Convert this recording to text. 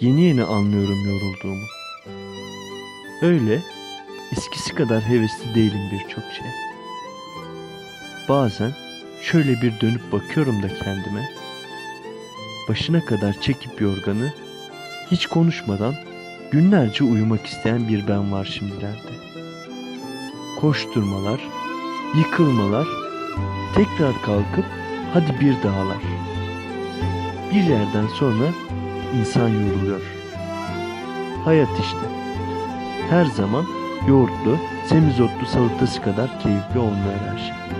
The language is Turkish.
yeni yeni anlıyorum yorulduğumu. Öyle eskisi kadar hevesli değilim birçok şey. Bazen şöyle bir dönüp bakıyorum da kendime. Başına kadar çekip yorganı hiç konuşmadan günlerce uyumak isteyen bir ben var şimdilerde. Koşturmalar, yıkılmalar, tekrar kalkıp hadi bir dağlar. Bir yerden sonra insan yoruluyor. Hayat işte. Her zaman yoğurtlu, semizotlu salatası kadar keyifli olmuyor her şey.